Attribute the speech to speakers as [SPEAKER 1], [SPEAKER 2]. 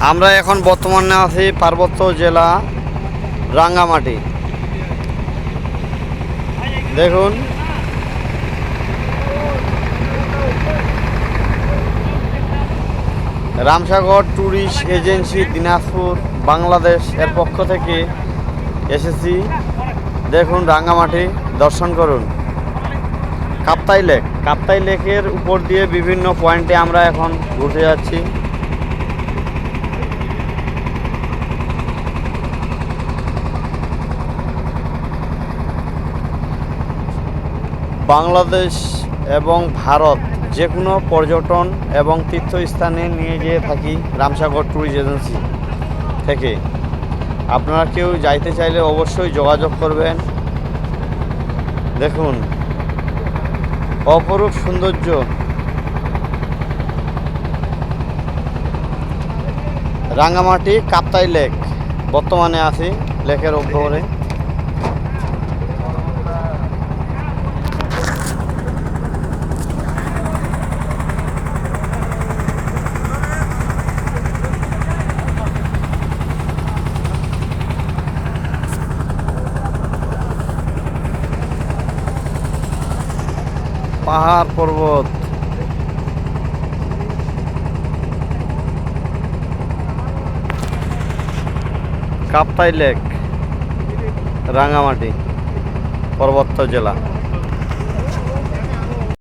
[SPEAKER 1] আমরা এখন বর্তমানে আছি পার্বত্য জেলা রাঙ্গামাটি। দেখুন। রামসাগর ট্যুরিস্ট এজেন্সি দিনাজপুর, বাংলাদেশ এর পক্ষ থেকে এসেছি। দেখুন রাঙ্গামাটি, দর্শন করুন। কাপ্তাই লেক। কাপ্তাই লেকের উপর দিয়ে বিভিন্ন পয়েন্টে আমরা এখন ঘুরতে যাচ্ছি। বাংলাদেশ এবং ভারত যে কোনো পর্যটন এবং তীর্থস্থানে নিয়ে যেয়ে থাকি রামসাগর ট্যুরিস্ট এজেন্সি থেকে। আপনারা কেউ যাইতে চাইলে অবশ্যই যোগাযোগ করবেন। দেখুন, অপরূপ সৌন্দর্য। রাঙ্গামাটি কাপ্তাই লেক। বর্তমানে আছি লেকের উপরে। পাহাড় পর্বত। কাপ্তাই লেক রাঙামাটি পর্বত জেলা।